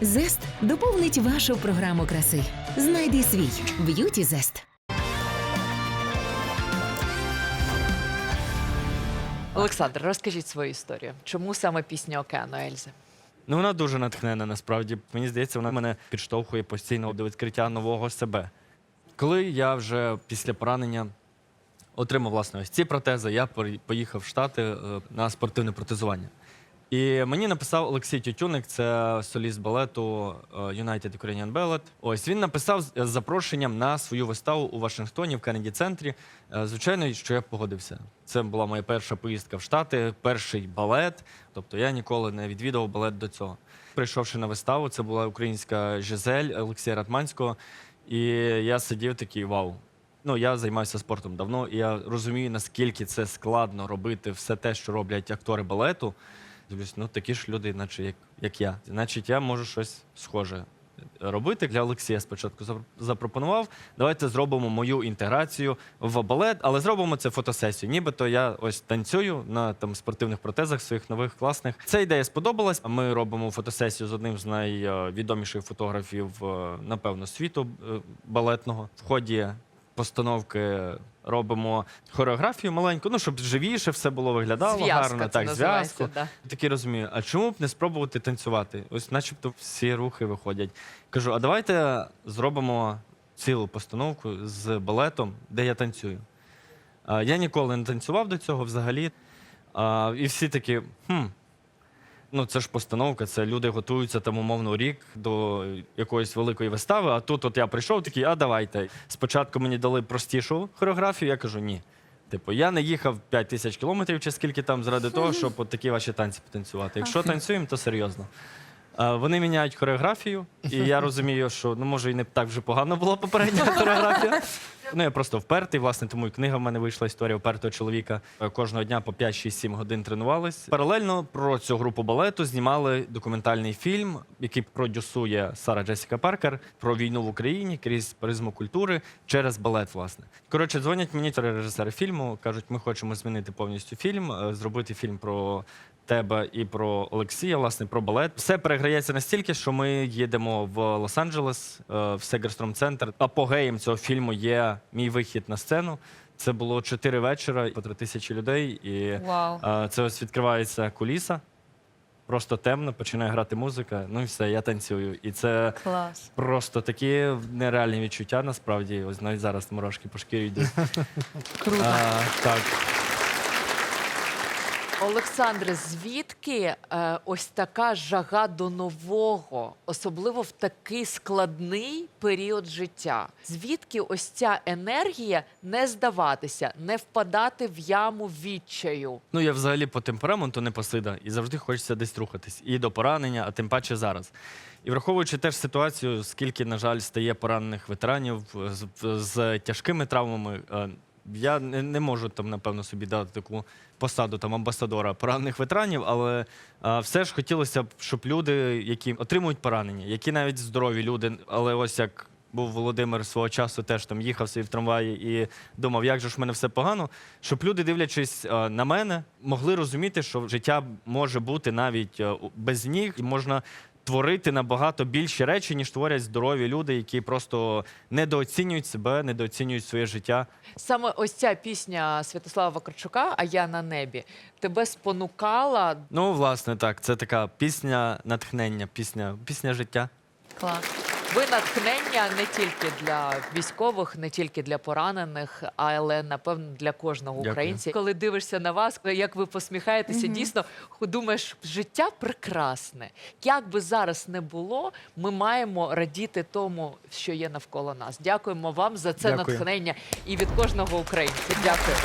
Зест доповнить вашу програму краси. Знайди свій б'юті зест. Олександр, розкажіть свою історію. Чому саме пісня Океану Ельзи? Ну, вона дуже натхнена, насправді. Мені здається, вона мене підштовхує постійно до відкриття нового себе. Коли я вже після поранення отримав власне ось ці протези, я поїхав в Штати е, на спортивне протезування. І мені написав Олексій Тютюник, це соліст балету е, United Ukrainian Ballet. Ось він написав з з запрошенням на свою виставу у Вашингтоні в Кеннеді центрі. Е, Звичайно, що я погодився. Це була моя перша поїздка в Штати, перший балет. Тобто я ніколи не відвідував балет до цього. Прийшовши на виставу, це була українська Жизель Олексія Ратманського. І я сидів такий вау. Ну, я займаюся спортом давно, і я розумію, наскільки це складно робити все те, що роблять актори балету. Дивлюсь, ну такі ж люди, наче як, як я. Значить, я можу щось схоже робити. Для Олексія спочатку запро- запропонував. Давайте зробимо мою інтеграцію в балет, але зробимо це фотосесію. Нібито я ось танцюю на там спортивних протезах своїх нових класних. Ця ідея сподобалась. Ми робимо фотосесію з одним з найвідоміших фотографів, е, напевно, світу е, балетного. В ході постановки робимо хореографію маленьку, ну щоб живіше все було виглядало Зв'язка гарно. це Так, називається, зв'язку. да. Такий розумію, а чому б не спробувати танцювати? Ось, начебто, всі рухи виходять. Кажу, а давайте зробимо цілу постановку з балетом, де я танцюю. А, я ніколи не танцював до цього взагалі. А, і всі такі, хм. Ну, це ж постановка, це люди готуються там умовно рік до якоїсь великої вистави. А тут от я прийшов такий, а давайте. Спочатку мені дали простішу хореографію, я кажу, ні. Типу, я не їхав 5 тисяч кілометрів чи скільки там заради того, щоб от такі ваші танці потанцювати. Якщо танцюємо, то серйозно. А, Вони міняють хореографію, і я розумію, що ну може і не так вже погано була попередня хореографія. Ну я просто впертий, власне, тому і книга в мене вийшла історія впертого чоловіка. Е, Кожного дня по 5-6-7 годин тренувались. Паралельно про цю групу балету знімали документальний фільм, який продюсує Сара Джесіка Паркер про війну в Україні крізь призму культури через балет. Власне, коротше, дзвонять мені режисери фільму, кажуть, ми хочемо змінити повністю фільм, е, зробити фільм про тебе і про Олексія, власне, про балет. Все переграється настільки, що ми їдемо в Лос-Анджелес, е, в Сегерстром центр. Апогеєм цього фільму є мій вихід на сцену. Це було чотири вечора по три тисячі людей. І Вау. е, це ось відкривається куліса. Просто темно, починає грати музика. Ну і все, я танцюю. І це Клас. просто такі нереальні відчуття. Насправді, ось навіть зараз мурашки по шкірі йдуть. Круто. А, так. Олександре, звідки е, ось така жага до нового, особливо в такий складний період життя? Звідки ось ця енергія не здаватися, не впадати в яму відчаю? Ну, я взагалі по темпераменту не посида, і завжди хочеться десь рухатись. І до поранення, а тим паче зараз. І враховуючи теж ситуацію, скільки, на жаль, стає поранених ветеранів з, з тяжкими травмами, е, я не, не можу там, напевно, собі дати таку посаду там амбасадора поранених ветеранів, але е, все ж хотілося б, щоб люди, які отримують поранення, які навіть здорові люди, але ось як. Був Володимир свого часу, теж там їхав собі в трамваї і думав, як же ж в мене все погано. Щоб люди, дивлячись е, на мене, могли розуміти, що життя може бути навіть е, без ніг, і можна творити набагато більші речі, ніж творять здорові люди, які просто недооцінюють себе, недооцінюють своє життя. Саме ось ця пісня Святослава Вакарчука, А я на небі, тебе спонукала. Ну, власне, так, це така пісня натхнення, пісня, пісня життя. Клас. Ви натхнення не тільки для військових, не тільки для поранених, але напевно для кожного Дякую. українця. Коли дивишся на вас, як ви посміхаєтеся, дійсно думаєш, життя прекрасне. Як би зараз не було, ми маємо радіти тому, що є навколо нас. Дякуємо вам за це Дякую. натхнення і від кожного українця. Дякую.